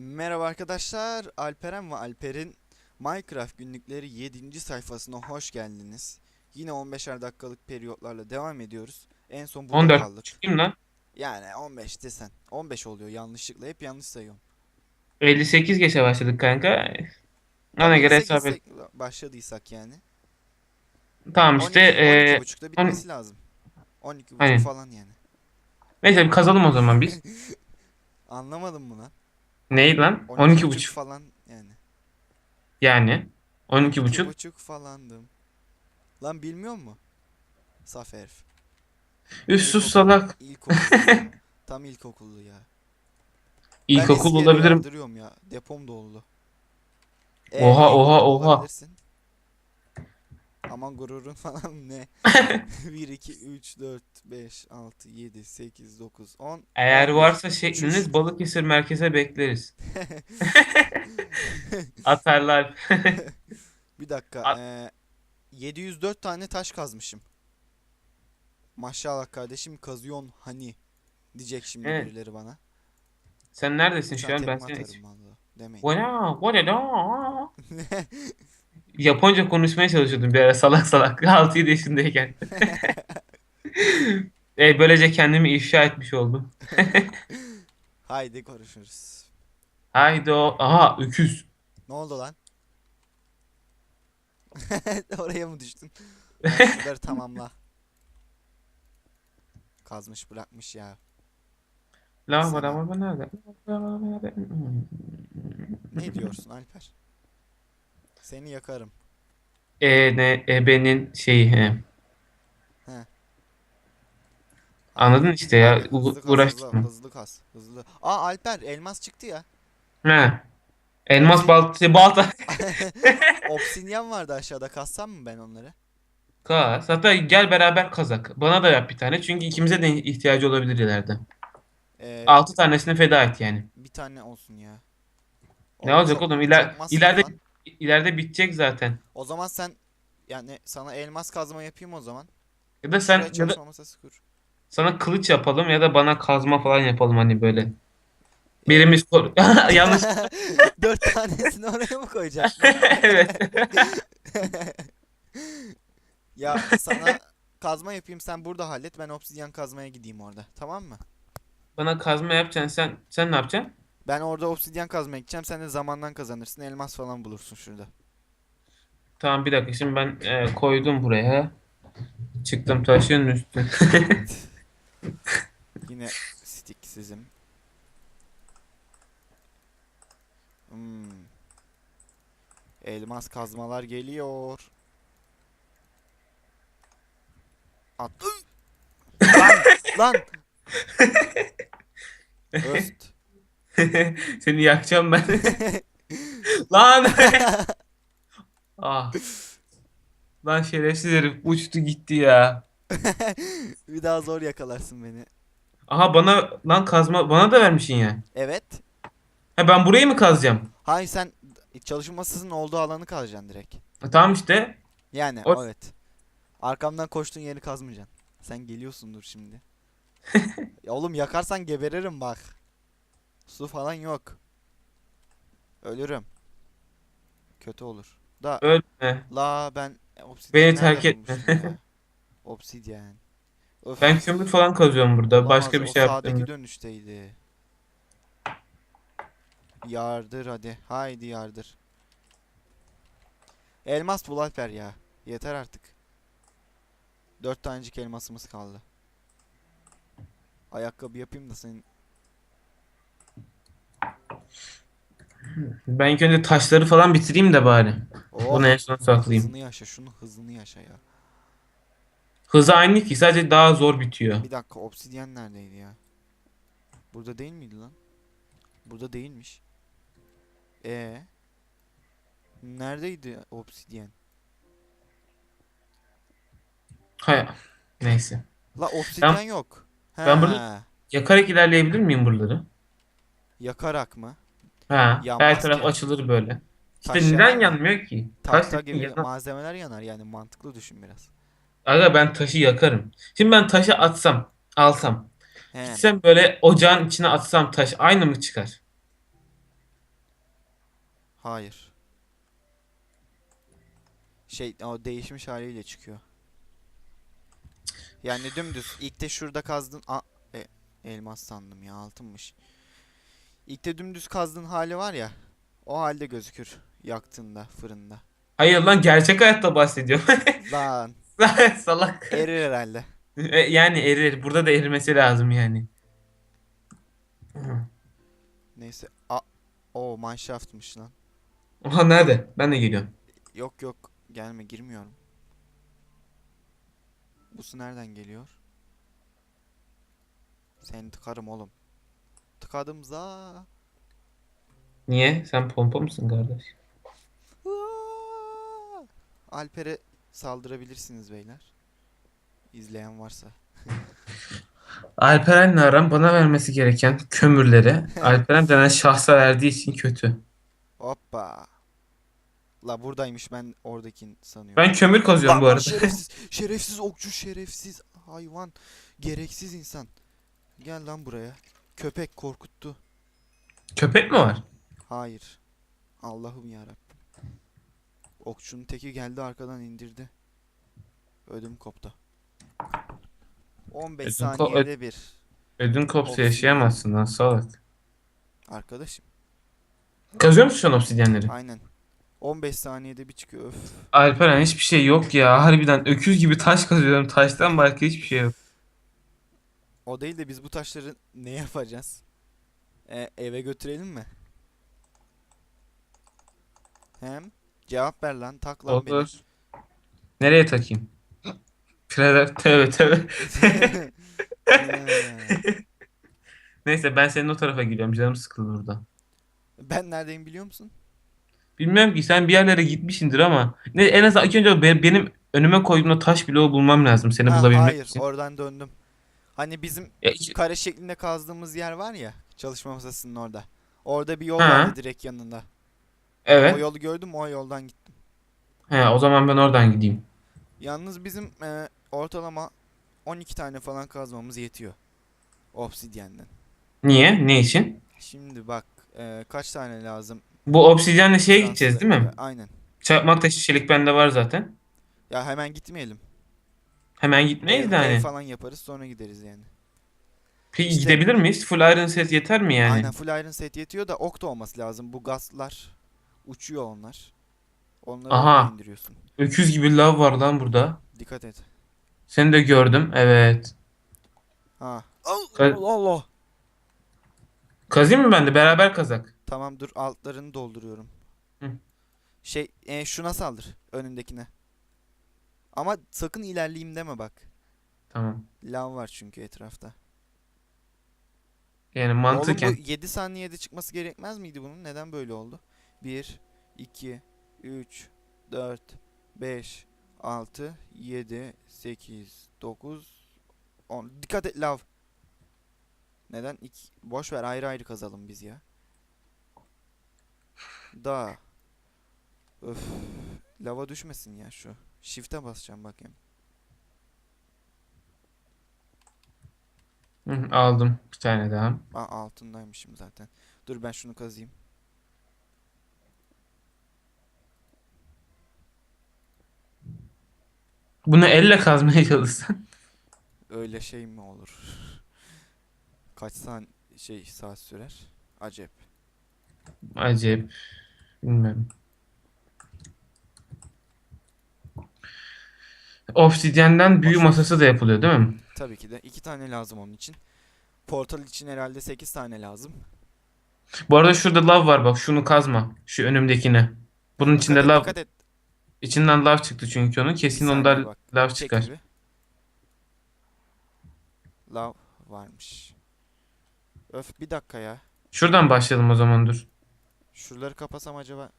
Merhaba arkadaşlar. Alperen ve Alper'in Minecraft günlükleri 7. sayfasına hoş geldiniz. Yine 15'er dakikalık periyotlarla devam ediyoruz. En son burada 14 kaldık. Çıkayım lan. Yani 15 desen. 15 oluyor yanlışlıkla. Hep yanlış sayıyorum. 58 geçe başladık kanka. Ona göre 8 hesap et. başladıysak yani. Tamam işte 12, eee 12.30'da bitmesi lazım. 12.30 Aynen. falan yani. neyse bir kazalım o zaman biz. Anlamadım mı lan? Ney lan? 12.30 12.5 falan yani. yani. 12.5 12.30 falandım. Lan bilmiyor mu? Saf herif. Üf sus salak. İlkokul. Tam ilkokullu ya. Ben İlkokul eski olabilirim. yardırıyorum ya. Depom doldu. Oha, oha, oha. olabilirsin. Aman gururun falan ne? 1, 2, 3, 4, 5, 6, 7, 8, 9, 10. Eğer 11. varsa şekliniz Balıkesir merkeze bekleriz. Atarlar. Bir dakika. A- eee 704 tane taş kazmışım. Maşallah kardeşim kazıyorsun hani diyecek şimdi Evet. birileri bana. Sen neredesin şu an? Ben seni... vallahi. Demeyin. Vana, vana. Japonca konuşmaya çalışıyordum bir ara salak salak 6-7 yaşındayken. e, böylece kendimi ifşa etmiş oldum. Haydi konuşuruz. Haydi o. Aha öküz. Ne oldu lan? Oraya mı düştün? Şunları tamamla. Kazmış bırakmış ya. La bana bana nerede? Ne diyorsun Alper? Seni yakarım. E ne ebenin şeyi he. He. Anladın işte ya. Hadi, u- hızlı kas. Hızlı, hızlı kas. Hızlı. Aa Alper elmas çıktı ya. He. Elmas balta balta. Obsidyen vardı aşağıda. Kassam mı ben onları? Kaz. Hatta gel beraber kazak. Bana da yap bir tane. Çünkü ikimize de ihtiyacı olabilir ileride. Ee, 6 tanesini feda et yani. bir tane olsun ya. Ne olacak çok- oğlum? İler, çok masraf ileride lan. İleride bitecek zaten. O zaman sen yani sana elmas kazma yapayım o zaman. Ya da sen ya da sana kılıç yapalım ya da bana kazma falan yapalım hani böyle. Birimiz kor- yanlış. Dört tanesini oraya mı koyacaksın? evet. ya sana kazma yapayım sen burada hallet ben obsidyen kazmaya gideyim orada. Tamam mı? Bana kazma yapacaksın sen sen ne yapacaksın? Ben orada obsidyen kazmaya gideceğim sen de zamandan kazanırsın elmas falan bulursun şurada. Tamam bir dakika şimdi ben e, koydum buraya. Çıktım taşın üstüne. Yine sticksizim. Hmm. Elmas kazmalar geliyor. At. lan lan. Öst. Seni yakacağım ben. Lan. ah. Lan şerefsiz herif uçtu gitti ya. Bir daha zor yakalarsın beni. Aha bana lan kazma bana da vermişsin ya. Evet. Ha ben burayı mı kazacağım? Hayır sen çalışma masasının olduğu alanı kazacaksın direkt. Ha, tamam işte. Yani O- evet. Arkamdan koştuğun yeri kazmayacaksın. Sen geliyorsundur şimdi. ya oğlum yakarsan geberirim bak. Su falan yok. Ölürüm. Kötü olur. Da Ölme. la ben obsidyen Beni terk etme. bulmuştum ya? Obsidyen. Öf. Ben kömür falan kazıyorum burada. Olamaz, Başka bir o şey sağdaki yaptım. dönüşteydi. Yardır hadi. Haydi yardır. Elmas bul Alper ya. Yeter artık. Dört tanecik elmasımız kaldı. Ayakkabı yapayım da senin Ben ilk önce taşları falan bitireyim de bari. Oh, Bunu en son saklayayım. hızını yaşa şunu hızını yaşa ya. Hızı aynı ki sadece daha zor bitiyor. Bir dakika obsidyen neredeydi ya? Burada değil miydi lan? Burada değilmiş. E Neredeydi obsidyen? Hay neyse. La obsidyen yok. ben burada- Yakarak ilerleyebilir miyim buraları? Yakarak mı? Ha, Yanmaz her taraf ki. açılır böyle. İşte Taş yanar neden mı? yanmıyor ki? Taş Tahta gibi yanar. malzemeler yanar yani mantıklı düşün biraz. Aga ben taşı yakarım. Şimdi ben taşı atsam, alsam. He. Gitsem böyle ocağın içine atsam taş aynı mı çıkar? Hayır. Şey o değişmiş haliyle çıkıyor. Yani dümdüz. İlk de şurada kazdın. A e, elmas sandım ya altınmış. İlk de dümdüz kazdığın hali var ya. O halde gözükür yaktığında fırında. Hayır lan gerçek hayatta bahsediyorum. Lan Salak. erir herhalde. E, Yani erir. Burada da erimesi lazım yani. Neyse. A o mineshaft'mış lan. Oha nerede? Ben de geliyorum. Yok yok gelme girmiyorum. Bu su nereden geliyor? Seni tıkarım oğlum. Tıkadım za. Niye? Sen pompa mısın kardeş? Aa! Alper'e saldırabilirsiniz beyler. İzleyen varsa. Alperen'le aram bana vermesi gereken kömürleri Alperen denen şahsa verdiği için kötü. Hoppa. La buradaymış ben oradakini sanıyorum. Ben kömür kazıyorum Lan bu arada. Şerefsiz, şerefsiz okçu, şerefsiz hayvan, gereksiz insan. Gel lan buraya. Köpek korkuttu. Köpek mi var? Hayır. Allah'ım yarabbim. Okçunun teki geldi arkadan indirdi. Ödüm koptu. 15 Ödüm ko- saniyede bir. Ödün kopsa Obsidian. yaşayamazsın lan salak. Arkadaşım. Kazıyor musun an obsidyenleri? Aynen. 15 saniyede bir çıkıyor. Öf. Alperen hiçbir şey yok ya. Harbiden öküz gibi taş kazıyorum. Taştan başka hiçbir şey yok. O değil de biz bu taşları ne yapacağız? E, eve götürelim mi? Hem cevap ver lan tak lan beni. Olur. Nereye takayım? Predator. Tövbe tövbe. Ee, Neyse ben senin o tarafa gidiyorum. Canım sıkıldı burada. ben neredeyim biliyor musun? Bilmiyorum ki sen bir yerlere gitmişsindir ama ne en azından ilk önce be- benim önüme koyduğumda taş bloğu bulmam lazım seni Ha, bulabilmek hayır için. oradan döndüm. Hani bizim Ya kare şeklinde kazdığımız yer var ya çalışma masasının orada. Orada bir yol Ha. vardı direkt yanında. O evet. yolu gördüm o yoldan gittim. He, o zaman ben oradan gideyim. Yalnız bizim e, ortalama 12 tane falan kazmamız yetiyor. Obsidyenden. Niye? Ne için? Şimdi bak e, kaç tane lazım? Bu obsidyenle şeye gideceğiz Transfer- değil mi? Aynen. Çakmak taşı çelik bende var zaten. Ya hemen gitmeyelim. Hemen gitmeyiz de ev hani. falan yaparız sonra gideriz yani. Peki İşte- gidebilir miyiz? Full iron set yeter mi yani? Aynen full iron set yetiyor da ok da olması lazım. Bu gazlar uçuyor onlar. Onları Aha. oraya indiriyorsun. Öküz gibi lav var lan burada. Dikkat et. Seni de gördüm. Evet. Ha. Ka- Allah Allah. Kazayım mı ben de? Beraber kazak. Tamam dur altlarını dolduruyorum. Hı. Şey e, şuna saldır önündekine. Ama sakın ilerleyeyim deme bak. Tamam. Lav var çünkü etrafta. Yani Oğlum mantıken. bu 7 saniyede çıkması gerekmez miydi bunun? Neden böyle oldu? 1, 2, 3, 4, 5, 6, 7, 8, 9, 10. Dikkat et lav. Neden? İki, boş ver ayrı ayrı kazalım biz ya. Da. Öf. Lava düşmesin ya şu. Shift'e basacağım bakayım. Hı, aldım bir tane daha. Aa altındaymışım zaten. Dur ben şunu kazıyım. Bunu elle kazmaya çalışsan. Öyle şey mi olur? Kaç san şey saat sürer? Acep. Acayip. Bilmiyorum. Obsidyenden büyü Boş masası da yapılıyor değil mi? Tabii ki de iki tane lazım onun için. Portal için herhalde 8 tane lazım. Bu arada şurada lav var bak şunu kazma. Şu önümdekine. Bunun Dikkat içinde et, lav dikkat et. içinden lav çıktı çünkü onun. Kesin Bir saniye bak. lav Çek çıkar. gibi. Lav varmış. Öf bir dakika ya. Şuradan başlayalım o zaman dur. Şuraları kapasam acaba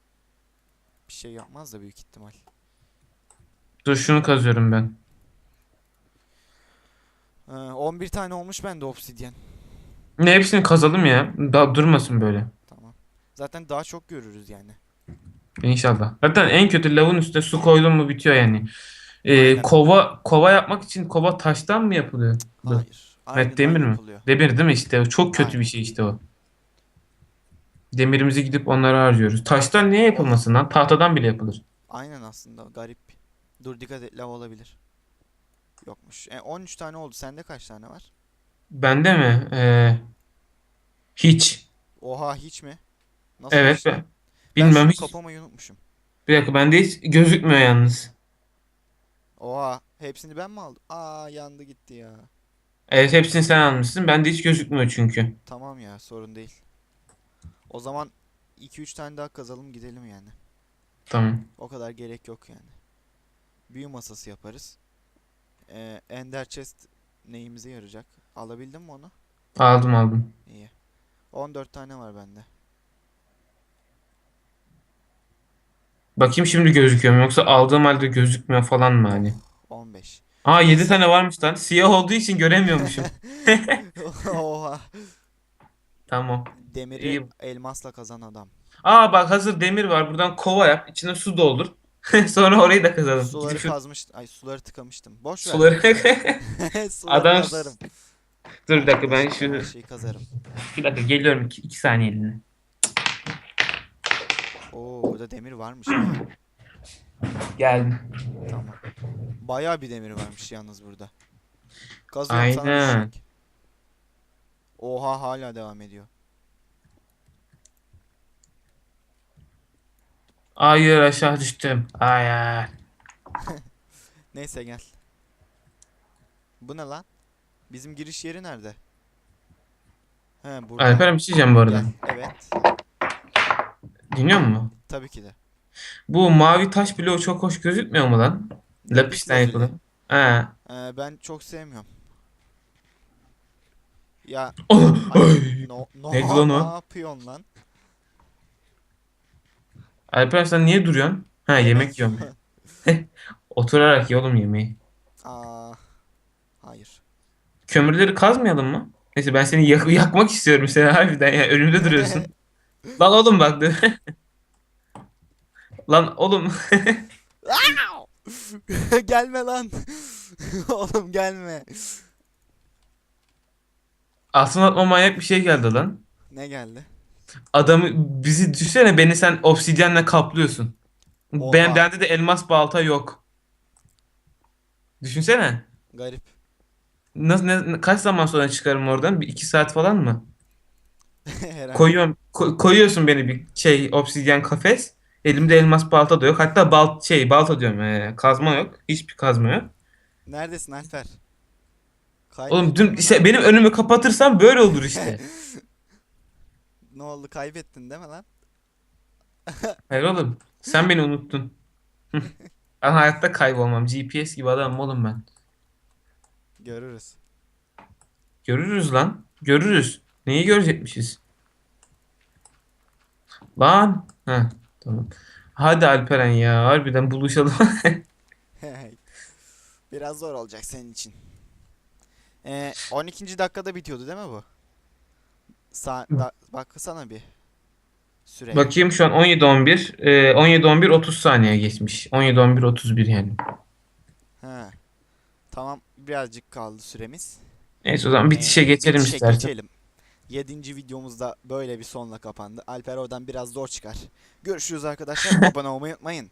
bir şey yapmaz da büyük ihtimal. Dur şunu kazıyorum ben. Ee, 11 tane olmuş bende obsidyen. Ne hepsini kazalım ya. Daha durmasın böyle. Tamam. Zaten daha çok görürüz yani. İnşallah. Zaten en kötü lavın üstüne su koydun mu bitiyor yani. Ee, Aynen. kova kova yapmak için kova taştan mı yapılıyor? Hayır. Evet demir mi? yapılıyor. Demir değil mi işte? Çok kötü Aynen. bir şey işte o. Demirimizi gidip onlara harcıyoruz. Taştan niye yapılmasın lan? Tahtadan bile yapılır. Aynen aslında garip. Dur dikkat et lav olabilir. Yokmuş. E, 13 tane oldu. Sende kaç tane var? Bende mi? Ee, hiç. Oha hiç mi? Nasıl Evet. hiç lan? Ben, Ben bilmem şunu hiç. kapamayı unutmuşum. Bir dakika bende hiç gözükmüyor yalnız. Oha hepsini ben mi aldım? Aa yandı gitti ya. Evet hepsini sen almışsın. Bende hiç gözükmüyor çünkü. Tamam ya sorun değil. O zaman 2-3 tane daha kazalım gidelim yani. Tamam. O kadar gerek yok yani. Büyü masası yaparız. Ee, Ender chest neyimize yarayacak? Alabildin mi onu? Aldım aldım. İyi. 14 tane var bende. Bakayım şimdi gözüküyor mu yoksa aldığım halde gözükmüyor falan mı hani? 15. Aa 7 Neyse. tane varmış lan. Siyah olduğu için göremiyormuşum. Oha. Tamam. Demiri İyi. elmasla kazan adam. Aa bak hazır demir var. Buradan kova yap. İçine su doldur. Sonra orayı da kazalım. Suları Gidip şu kazmış. Ay suları tıkamıştım. Boş ver. suları... suları Adam- kazarım. Dur bir dakika ben Her şunu... şeyi kazarım. Bir dakika geliyorum 2 saniyeliğine. Oo burada demir varmış. Geldim. Tamam. Bayağı bir demir varmış yalnız burada. Kazıyorum sana Aynen. düşecek. Oha hala devam ediyor. Hayır aşağı düştüm. Hayır. Neyse gel. Bu ne lan? Bizim giriş yeri nerede? He burada. Alperen bir şey diyeceğim bu arada. Evet. Dinliyor musun? Tabii ki de. Bu mavi taş bloğu çok hoş gözükmüyor mu lan? Lapisten lazuli. yapılır. Ha. Ee, ben çok sevmiyorum. Ya Oh, ay, ay. no, no, Neydi lan o? ne yapıyorsun lan? Alperen sen niye duruyorsun? Ha yemek yiyorum. Oturarak ye oğlum yemeği. Aa, hayır. Kömürleri kazmayalım mı? Neyse ben seni yak- yakmak istiyorum seni harbiden ya. Önümde duruyorsun. Lan oğlum bak. Lan oğlum. gelme lan. Oğlum gelme. Altın atma manyak bir şey geldi lan. Ne geldi? Adamı bizi düşsene beni sen obsidyenle kaplıyorsun. Oha. Ben bende de elmas balta yok. Düşünsene. Garip. Nasıl ne, kaç zaman sonra çıkarım oradan? Bir iki saat falan mı? Koyuyorum ko- koyuyorsun beni bir şey obsidyen kafes. Elimde elmas balta da yok. Hatta bal şey balta diyorum. ee, kazma yok. Hiçbir kazma yok. Neredesin Alper? Oğlum Kaybettin dün işte benim önümü kapatırsan böyle olur işte. Ne oldu kaybettin değil mi lan? Hayır oğlum. Sen beni unuttun. Ben hayatta kaybolmam. GPS gibi adamım oğlum ben. Görürüz. Görürüz lan. Görürüz. Neyi görecekmişiz? Lan. Heh, tamam. Hadi Alperen ya. Harbiden buluşalım. Biraz zor olacak senin için. Ee, 12. dakikada bitiyordu değil mi bu? Sa da baksana bir. Süre. Bakayım şu an 17-11. Ee, 17-11 30 saniye geçmiş. 17-11 31 yani. He. Tamam birazcık kaldı süremiz. Neyse o zaman bitişe Ee, geçelim bitişe istersen. geçelim. 7. videomuzda böyle bir sonla kapandı. Alper oradan biraz zor çıkar. Görüşürüz arkadaşlar. Abone olmayı unutmayın.